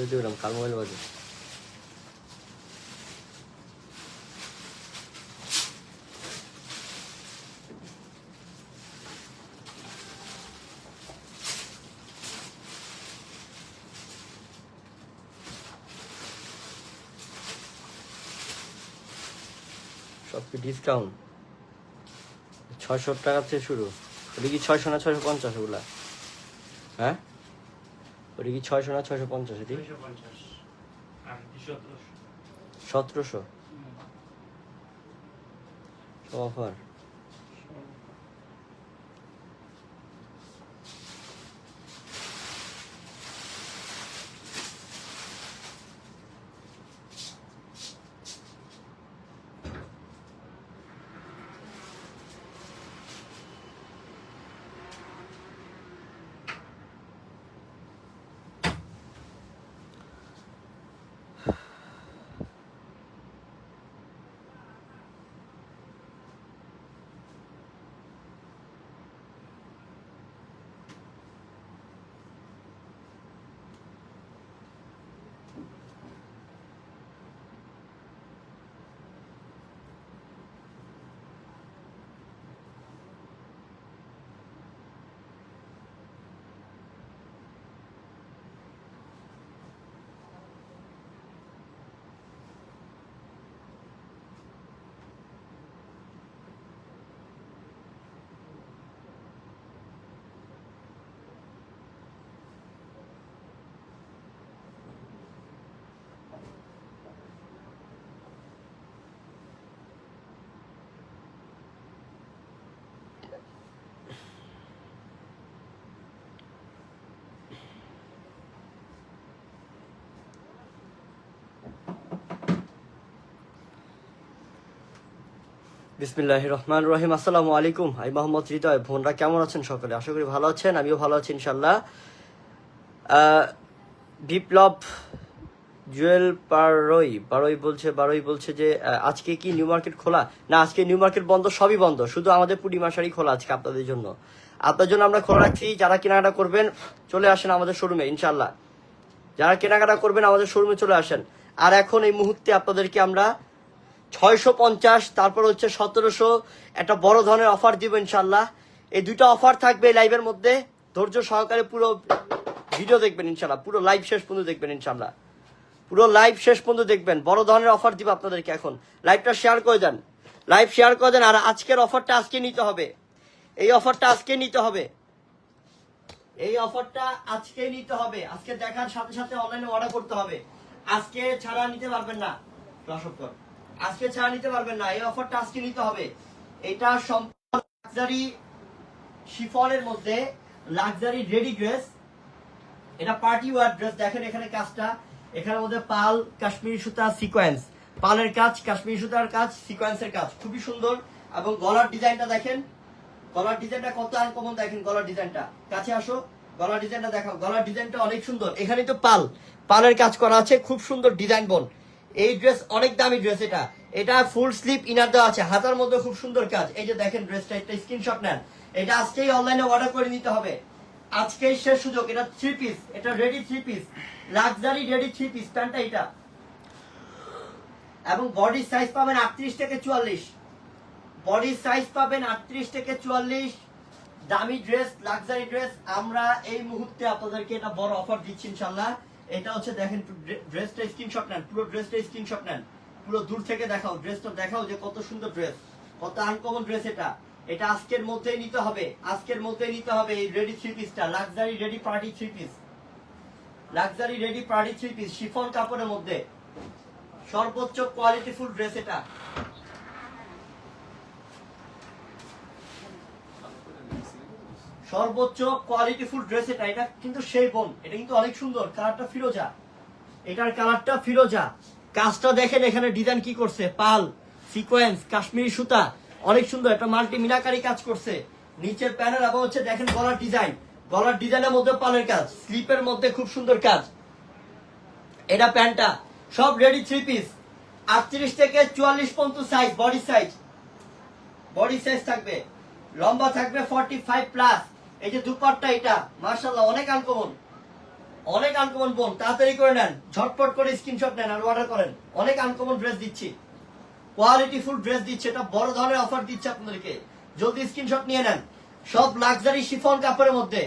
বুঝতে সব কি ডিসকাউন্ট টাকা থেকে শুরু। ওটা কি ছয়শো না ছয়শো পঞ্চাশ ওগুলা? ওটা কি ছয়শো না ছয়শো পঞ্চাশ এটি? সতেরোশো। অফার বিসমিল্লাহ রহমান রহিম আসসালামু আলাইকুম। আমি মোহাম্মদ হৃদয়। বোনরা কেমন আছেন সকলে? আশা করি ভালো আছেন, আমিও ভালো আছি ইনশাল্লাহ বিপ্লব জুয়েল পারই বারোই বলছে বারোই বলছে যে আজকে কি নিউ মার্কেট খোলা? না, আজকে নিউ মার্কেট বন্ধ, সবই বন্ধ। শুধু আমাদের পূর্ণিমাশারি খোলা আজকে আপনাদের জন্য। আপনার জন্য আমরা খোলা রাখছি। যারা কেনাকাটা করবেন, চলে আসেন আমাদের শোরুমে ইনশাল্লাহ যারা কেনাকাটা করবেন, আমাদের শোরুমে চলে আসেন। আর এখন এই মুহূর্তে আপনাদেরকে আমরা ছয়শো পঞ্চাশ, তারপর হচ্ছে সতেরোশো। একটা বড় ধরনের অফার দিব ইনশাল্লাহ। এই দুটো অফার থাকবে এই লাইভের মধ্যে। ধৈর্য সহকারে পুরো ভিডিও দেখবেন ইনশাল্লাহ। পুরো লাইভ শেষ পর্যন্ত দেখবেন ইনশাল্লাহ। পুরো লাইভ শেষ পর্যন্ত দেখবেন। বড় ধরনের অফার দিব আপনাদেরকে এখন। লাইভটা শেয়ার করে দেন। লাইভ শেয়ার করে দেন। আর আজকের অফারটা আজকে নিতে হবে। এই অফারটা আজকে নিতে হবে। এই অফারটা আজকে নিতে হবে। আজকে দেখার সাথে সাথে অনলাইনে অর্ডার করতে হবে। আজকে ছাড়া নিতে পারবেন না। দর্শকগণ আজকে ছাড়া নিতে পারবেন না। এই অফারটা আজকে নিতে হবে। এটা সম্পূর্ণ লাক্সারি শিফনের মধ্যে লাক্সারি রেডি ড্রেস এটা পার্টি ওয়ার ড্রেস দেখেন এখানে কাজটা। এখানের মধ্যে পাল, কাশ্মীরি সুতা সিকোয়েন্স পালের কাজ, কাশ্মীরি সুতার কাজ সিকোয়েন্সের কাজ। খুবই সুন্দর। এবং গলার ডিজাইনটা দেখেন। গলার ডিজাইনটা কত আনকমন দেখেন গলার ডিজাইনটা। কাছে আসো। গলার ডিজাইনটা দেখাও। গলার ডিজাইনটা অনেক সুন্দর। এখানে তো পাল। পালের কাজ করা আছে। খুব সুন্দর ডিজাইন বোন। এই ড্রেস অনেক দামি ড্রেস এটা। এটা ফুল স্লিপ ইনার দেওয়া আছে। হাতার মধ্যে খুব সুন্দর কাজ। এই যে দেখেন ড্রেসটা একটা স্ক্রিনশট নেন। এটা আজকেই অনলাইনে অর্ডার করে নিতে হবে। আজকেই শেষ সুযোগ। এটা থ্রি পিস এটা ready three piece luxury ready three piece প্যান্টটা এটা এবং বডি সাইজ পাবেন আটত্রিশ থেকে চুয়াল্লিশ। বডি সাইজ পাবেন আটত্রিশ থেকে চুয়াল্লিশ। দামি ড্রেস লাক্সারি ড্রেস আমরা এই মুহূর্তে আপনাদেরকে এটা বড় অফার দিচ্ছি ইনশাল্লাহ এটা হচ্ছে দেখেন ড্রেসটা স্ক্রিনশট নেন, পুরো ড্রেসটা স্ক্রিনশট নেন। পুরো দূর থেকে দেখাও ড্রেসটা দেখাও যে কত সুন্দর ড্রেস কত আনকমন ড্রেস এটা। এটা আজকের মধ্যেই নিতে হবে, আজকের মধ্যেই নিতে হবে এই রেডি থ্রি পিসটা luxury ready party three piece luxury ready party three piece chiffon কাপড়ের মধ্যে। সর্বোচ্চ কোয়ালিটি ফুল ড্রেস এটা। সর্বোচ্চ কোয়ালিটি ফুল ড্রেস এটা এটা কিন্তু সেই বোন, এটা কিন্তু অনেক সুন্দর কালারটা ফিরোজা। এটার কালারটা ফিরোজা। কাজটা দেখেন এখানে ডিজাইন কি করছে, পাল সিকোয়েন্স কাশ্মীরি সুতা, অনেক সুন্দর, একটা মাল্টি মিনাকারি কাজ করছে। নিচের প্যানেল আবার হচ্ছে দেখেন গলার ডিজাইন গলার ডিজাইনের মধ্যে পালের কাজ স্লিপের মধ্যে খুব সুন্দর কাজ। এটা প্যান্টটা, সব রেডি থ্রি পিস আটত্রিশ থেকে চুয়াল্লিশ পর্যন্ত size body size body size থাকবে, লম্বা থাকবে ফর্টি ফাইভ প্লাস এই যে দুপাট্টা এটা মার্শাল্লাহ অনেক আনকমন অনেক আনকমন বোন, তাড়াতাড়ি করে নেন, ঝটপট করে স্ক্রিনশট নেন আর অর্ডার করেন। অনেক আনকমন ড্রেস দিচ্ছি। কোয়ালিটি ফুল ড্রেস দিচ্ছে, এটা বড় ধরনের অফার দিচ্ছে আপনাদেরকে। জলদি স্ক্রিনশট নিয়ে নেন। সব লাক্সারি শিফন কাপড়ের মধ্যে।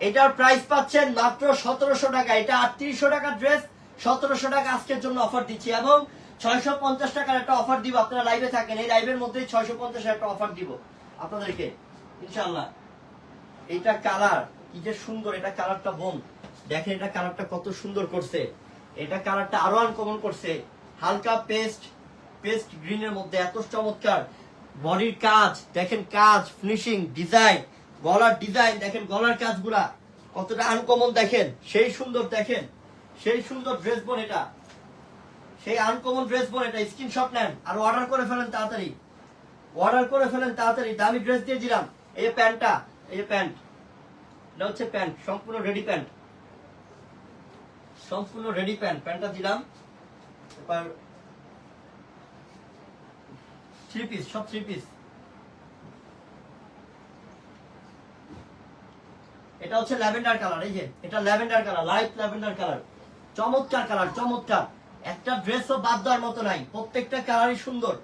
এটার প্রাইস পাচ্ছেন মাত্র সতেরোশো টাকা। এটা আটত্রিশশো টাকার ড্রেস সতেরোশো টাকা আজকের জন্য অফার দিচ্ছি। এবং ছয়শো পঞ্চাশ টাকার একটা অফার দিব। আপনারা লাইভে থাকেন, এই লাইভের মধ্যে ছয়শো পঞ্চাশ একটা অফার দিব আপনাদেরকে। ইনশাল্লাহ এটা কালার, কি যে সুন্দর, এটা কালারটা বোন দেখেন এটা কালারটা কত সুন্দর করছে। এটা কালারটা আরও আনকমন করছে। হালকা পেস্ট পেস্ট গ্রিনের মধ্যে, এত চমৎকার। বডির কাজ, দেখেন কাজ ফিনিশিং ডিজাইন গলার ডিজাইন দেখেন গলার কাজগুলা। কতটা আনকমন দেখেন, সেই সুন্দর দেখেন। সেই সুন্দর ড্রেস বোন এটা। সেই আনকমন ড্রেস বোন এটা। স্ক্রিনশট নেন, আর অর্ডার করে ফেলেন তাড়াতাড়ি। অর্ডার করে ফেলেন তাড়াতাড়ি। দামি ড্রেস দিয়ে দিলাম। এই যে প্যান্টটা, এই যে প্যান্ট। এটা হচ্ছে প্যান্ট, সম্পূর্ণ রেডি প্যান্ট। সম্পূর্ণ রেডি প্যান্ট, প্যান্টটা দিলাম। এবার থ্রি পিস সব থ্রি পিস এটা হচ্ছে ল্যাভেন্ডার কালার, এই যে, এটা lavender colour, light lavender colour. চমৎকার কালার, চমৎকার। একটা ড্রেসও বাদ দেওয়ার মতো নাই, প্রত্যেকটা কালারই সুন্দর,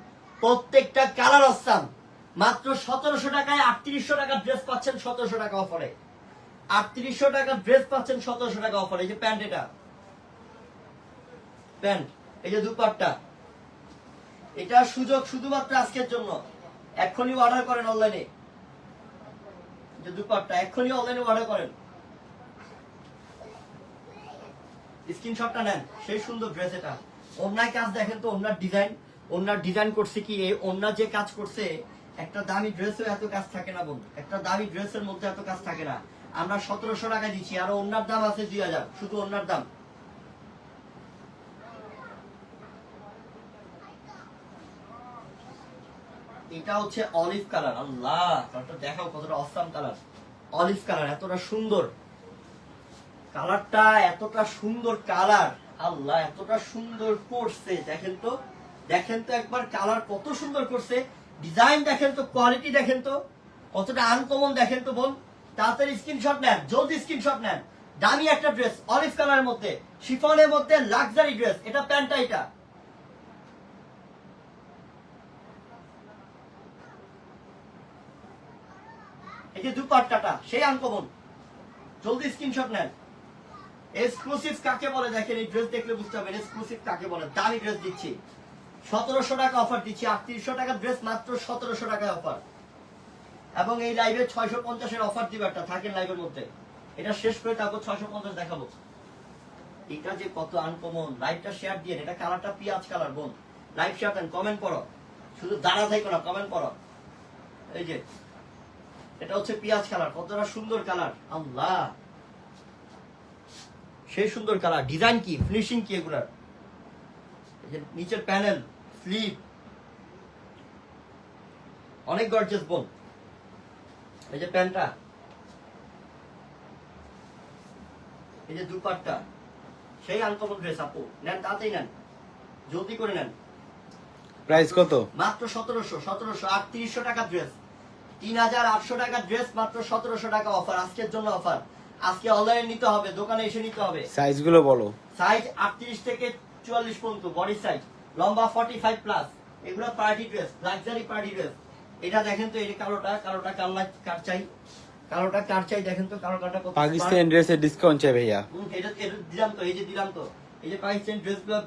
প্রত্যেকটা কালার অসাম মাত্র সতেরোশো টাকায় আটত্রিশশো টাকার ড্রেস পাচ্ছেন সতেরোশো টাকা অফারে আটত্রিশশো টাকার ড্রেস পাচ্ছেন সতেরোশো টাকা অফারে এই যে প্যান্ট এটা। প্যান্ট, এই যে দুপাট্টা। এটা সুযোগ শুধুমাত্র আজকের জন্য। এক্ষুনি অর্ডার করেন অনলাইনে যে দুপাট্টা, এক্ষুনি অনলাইনে অর্ডার করেন। স্ক্রিনশটটা নেন, সেই সুন্দর ড্রেস এটা। অন্যায় কাজ দেখেন তো অন্যার ডিজাইন অন্যার ডিজাইন করছে কি এই অন্যার যে কাজ করছে একটা দামি ড্রেসেও এত কাজ থাকে না বন্ধু। একটা দামি ড্রেসের মধ্যে এত কাজ থাকে না। আমরা সতেরোশো টাকা দিচ্ছি, আর অন্যার দাম আছে দুই হাজার। শুধু অন্যার দাম। এটা হচ্ছে অলিভ কালার। আল্লাহ, কালারটা দেখাও কতটা অসাম কালার। অলিভ কালার, এতটা সুন্দর। কালারটা এতটা সুন্দর কালার। আল্লাহ, এতটা সুন্দর করছে। দেখেন তো দেখেন তো একবার কালার কত সুন্দর করছে। ডিজাইন দেখেন তো কোয়ালিটি দেখেন তো, কতটা আনকমন দেখেন তো বোন। তাড়াতাড়ি স্ক্রিনশট নেন, জলদি স্ক্রিনশট নেন। দামি একটা ড্রেস অলিভ কালারের মধ্যে শিফনের মধ্যে লাক্সারি ড্রেস এটা প্যান্টটা এটা। এই যে দুপাট্টাটা, সেই আনকমন জলদি স্ক্রিনশট নেন। এক্সক্লুসিভ কাকে বলে দেখেন, এই ড্রেস দেখলে বুঝতে হবে এক্সক্লুসিভ কাকে বলে, দামি ড্রেস দিচ্ছি। সতেরোশো টাকা অফার দিচ্ছি, আটত্রিশশো টাকার ড্রেস মাত্র সতেরোশো টাকায় অফার এবং এই লাইভে ছয়শো পঞ্চাশের অফার দিবে একটা, থাকেন লাইভের মধ্যে। এটা শেষ করে তারপর ছয়শো পঞ্চাশ দেখাবো। এটা যে কত আনকমন লাইভটা শেয়ার দিয়ে, এটা কালারটা পিঁয়াজ কালার বোন। লাইভ শেয়ার দেন কমেন্ট করো। শুধু দাঁড়া থাকো না কমেন্ট করো। এই যে, এটা হচ্ছে পিঁয়াজ কালার কতটা সুন্দর কালার আল্লাহ! সেই সুন্দর কালার ডিজাইন কি ফিনিশিং কি এগুলার? নিচের প্যানেল স্লিপ। অনেক গর্জেস বোন এই যে প্যান্টটা এই যে দুপাট্টা। সেই আনকমন ড্রেস আপু। নেন তাতেই নেন। জলদি করে নেন। প্রাইস কত? মাত্র সতেরোশো সতেরোশো আটত্রিশশো টাকা ড্রেস তিন হাজার আটশো টাকা ড্রেস মাত্র সতেরোশো টাকা অফার আজকের জন্য অফার আজকে অনলাইনে নিতে হবে দোকানে এসে নিতে হবে। সাইজগুলো বলো। সাইজ আটত্রিশ থেকে চুয়াল্লিশ পর্যন্ত বডি সাইজ লম্বা ফর্টি ফাইভ প্লাস এগুলো party dress luxury party dress এটা দেখেন তো এই কালোটা কালোটা কাল্লা কার চাই? কালোটা কার চাই দেখেন তো কালো কত পাকিস্তান ড্রেসের ডিসকাউন্ট চাই ভাইয়া। এটা এটা দিলাম তো এই যে দিলাম তো। এই যে পাকিস্তানি ড্রেসগুলো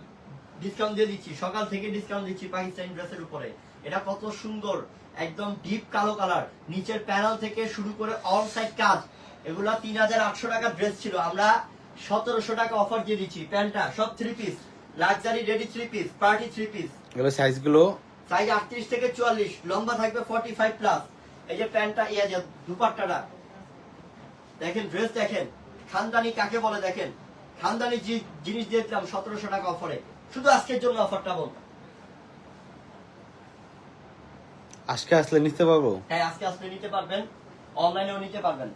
ডিসকাউন্ট দিয়ে দিচ্ছি সকাল থেকে ডিসকাউন্ট দিচ্ছি পাকিস্তানি ড্রেসের উপরে। এটা কত সুন্দর একদম ডিপ কালো কালার নিচের প্যানেল থেকে শুরু করে অল সাইড কাজ। এগুলা তিন হাজার আটশো টাকা ড্রেস ছিল। আমরা সতেরোশো টাকা অফার দিয়ে দিচ্ছি। প্যান্টটা সব three piece luxury ready three piece party three piece এগুলো সাইজগুলো? সাইজ আটত্রিশ থেকে চুয়াল্লিশ লম্বা থাকবে ফর্টি ফাইভ প্লাস এই যে প্যান্টটা ইয়ে যে দুপাট্টাটা। দেখেন ড্রেস দেখেন খানদানি কাকে বলে দেখেন? খানদানি যে জিনিস দিয়েছিলাম সতেরোশো টাকা অফারে শুধু আজকের জন্য অফারটা বল। আজকে আসলে নিতে পারব? হ্যাঁ আজকে আসলে নিতে পারবেন। অনলাইনেও নিতে পারবেন।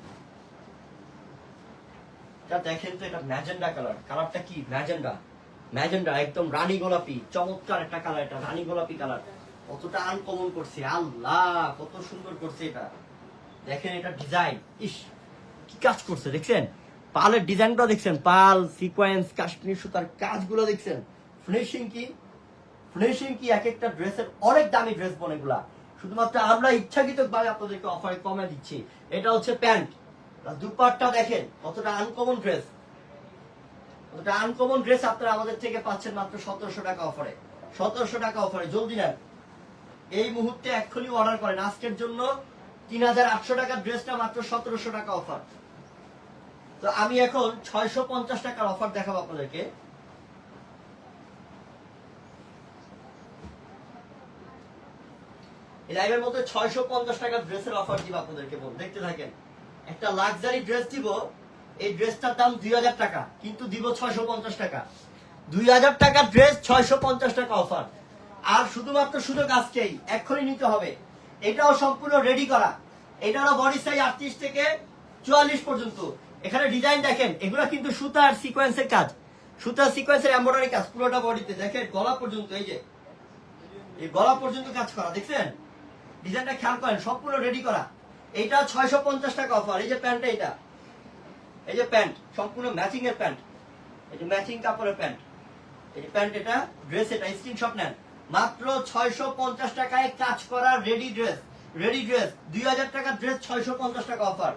এটা দেখেন তো এটা ম্যাজেন্ডা কালার কালারটা কি? ম্যাজেন্ডা। ম্যাজেন্ডা একদম রানী গোলাপি, চমৎকার একটা কালার এটা রানী গোলাপি কালার কতটা আনকমন করছে, আল্লাহ, কত সুন্দর করছে এটা। দেখেন এটা ডিজাইন ইস, কি কাজ করছে, দেখছেন? পালের ডিজাইনটা দেখছেন? পাল সিকোয়েন্স কাশ্মীর সুতার কাজগুলো দেখছেন? ফিনিশিং কি? ফিনিশিং কি, এক একটা ড্রেসের অনেক দামি ড্রেস বনে এগুলা। শুধুমাত্র আমরা ইচ্ছাকৃত ভাবে আপনাদেরকে অফারে কমে দিচ্ছি। এটা হচ্ছে প্যান্ট। দুপাটটা দেখেন, কতটা আনকমন ড্রেস কতটা আনকমন ড্রেস আপনারা আমাদের থেকে পাচ্ছেন মাত্র সতেরোশো টাকা অফারে সতেরোশো টাকা অফারে জলদি নেন। এই মুহূর্তে এক্ষুনি অর্ডার করেন। আজকের জন্য তিন হাজার আটশো টাকার ড্রেসটা মাত্র সতেরোশো টাকা অফার তো আমি এখন ছয়শো পঞ্চাশ টাকার অফার দেখাবো আপনাদেরকে। লাইভের মধ্যে ছয়শো পঞ্চাশ টাকার ড্রেসের অফার দিব আপনাদেরকে দেখতে থাকেন। একটা লাক্সারি ড্রেস দিব। এই ড্রেসটার দাম দুই হাজার টাকা, কিন্তু দিব ছয়শো পঞ্চাশ টাকা। দুই হাজার টাকার ড্রেস, ছয়শো পঞ্চাশ টাকা অফার। আর শুধুমাত্র সুযোগ আজকেই, এক্ষুনি নিতে হবে। এটাও সম্পূর্ণ রেডি করা। এটা বডি সাইজ আটত্রিশ থেকে চুয়াল্লিশ পর্যন্ত। এখানে ডিজাইন দেখেন, এগুলো কিন্তু সুতার সিকোয়েন্সের কাজ। সুতার সিকোয়েন্সের এমব্রয়ডারি কাজ, পুরোটা বডিতে দেখেন, গলা পর্যন্ত, এই যে। এই গলা পর্যন্ত কাজ করা, দেখছেন? ডিজাইনটা খেয়াল করেন, সম্পূর্ণ রেডি করা। এইটা ছয়শো পঞ্চাশ টাকা অফার এই যে প্যান্টটা এটা এই যে প্যান্ট, সম্পূর্ণ ম্যাচিং এর প্যান্ট। এই যে ম্যাচিং কাপড়ের প্যান্ট। এই যে প্যান্ট এটা ড্রেস এটা স্ক্রিনশট নেন। মাত্র ছয়শো পঞ্চাশ টাকায় কাজ করা রেডি ড্রেস রেডি ড্রেস দুই হাজার টাকার ড্রেস ছয়শো পঞ্চাশ টাকা অফার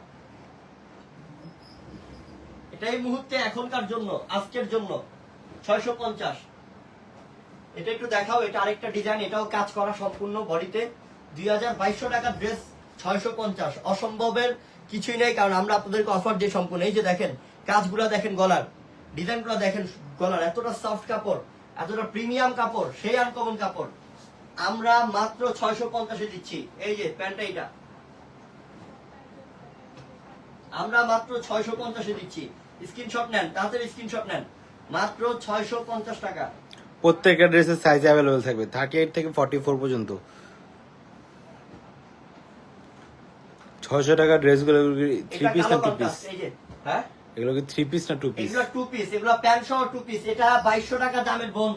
এটা এই মুহূর্তে এখনকার জন্য, আজকের জন্য, ছয়শো পঞ্চাশ। এটা একটু দেখাও, এটা আরেকটা ডিজাইন এটাও কাজ করা সম্পূর্ণ বডিতে দুই হাজার বাইশশো টাকার ড্রেস ছয়শো পঞ্চাশ। অসম্ভবের কিছুই নেই, কারণ আমরা আপনাদেরকে অফার দিয়ে সম্পূর্ণ, এই যে দেখেন, কাজগুলো দেখেন গলার, ডিজাইনগুলো দেখেন গলার, এতটা সফট কাপড়, এতটা প্রিমিয়াম কাপড়, সেই আনকমন কাপড়। আমরা মাত্র ছয়শো পঞ্চাশে দিচ্ছি, এই যে প্যান্টটা এটা আমরা মাত্র ছয়শো পঞ্চাশে দিচ্ছি। স্ক্রিনশট নেন, তাড়াতাড়ি স্ক্রিনশট নেন। মাত্র ছয়শো পঞ্চাশ টাকা। প্রত্যেকটা ড্রেসের সাইজ অ্যাভেলেবেল থাকবে থার্টি এইট থেকে ফর্টি ফোর পর্যন্ত। ছয়শো টাকা ড্রেসগুলো থ্রি পিস না টু পিস হ্যাঁ? এগুলো কি থ্রি পিস না টু পিস এগুলো টু পিস এগুলো প্যান্ট সহ টু পিস এটা বাইশশো টাকা দামের বোন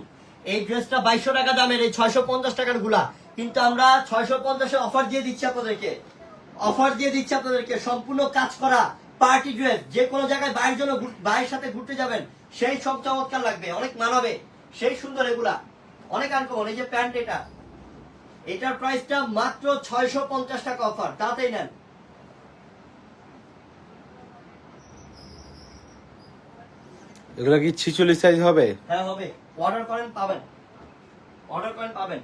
এই ড্রেসটা বাইশশো টাকা দামের এই ছয়শো পঞ্চাশ টাকারগুলা। কিন্তু আমরা ছয়শো পঞ্চাশে অফার দিয়ে দিচ্ছি আপনাদেরকে। অফার দিয়ে দিচ্ছি আপনাদেরকে সম্পূর্ণ কাজ করা পার্টি ড্রেস যে কোনো জায়গায় বাইরের জন্য বাইরের সাথে ঘুরতে যাবেন সেই সব চমৎকার লাগবে অনেক মানাবে সেই সুন্দর এগুলা। অনেক আনকমন এই যে প্যান্ট এটা। এটার প্রাইসটা মাত্র ছয়শো পঞ্চাশ টাকা অফার তাড়াতাড়ি নেন। এগুলো কি ছিচল্লিশ সাইজ হবে? হ্যাঁ হবে। অর্ডার করেন পাবেন। অর্ডার করেন পাবেন।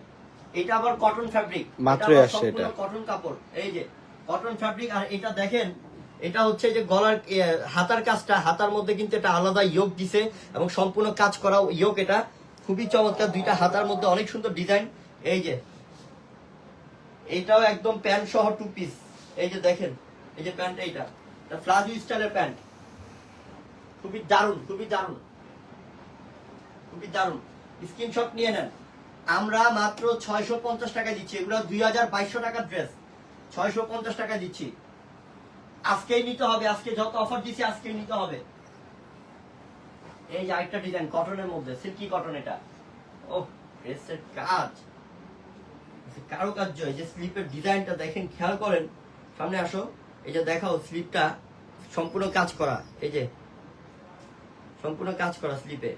এটা আবার কটন ফ্যাব্রিক মাত্রই আসছে এটা। কটন কাপড়। এই যে কটন ফ্যাব্রিক আর এটা দেখেন এটা হচ্ছে যে গলার হাতার কাজটা। হাতার মধ্যে কিন্তু এটা আলাদা ইয়োগ দিছে এবং সম্পূর্ণ কাজ করা ইয়োগ এটা। খুবই চমৎকার দুইটা হাতার মধ্যে অনেক সুন্দর ডিজাইন এই যে এইটাও একদম প্যান্ট সহ টু পিস এই যে দেখেন এই যে প্যান্ট এইটা। ফ্লাজু স্টাইলের প্যান্ট। খুবই দারুণ খুবই দারুণ। খুবই দারুণ। স্ক্রিনশট নিয়ে নেন। আমরা মাত্র ছয়শো পঞ্চাশ টাকা দিচ্ছি। এগুলো দুই হাজার বাইশশো টাকার ড্রেস ছয়শো পঞ্চাশ টাকা দিচ্ছি। আজকেই নিতে হবে, আজকে যত অফার দিচ্ছি আজকেই নিতে হবে। এই যে আরেকটা ডিজাইন কটনের মধ্যে সিল্কি কটন এটা। ও ড্রেসের কাজ। কারও কাজ এই যে স্লিপের ডিজাইনটা দেখেন, খেয়াল করেন। সামনে আসো, এই যে দেখাও স্লিপটা সম্পূর্ণ কাজ করা। এই যে সম্পূর্ণ কাজ করা স্লিপে।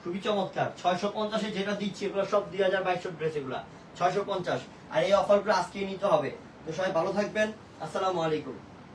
খুবই চমৎকার। ছয়শো পঞ্চাশে যেটা দিচ্ছি, এগুলো সব দুই হাজার বাইশ ড্রেস এগুলা। ছয়শো পঞ্চাশ। আর এই অফারগুলো আজকেই নিতে হবে। তো সবাই ভালো থাকবেন। আসসালামু আলাইকুম।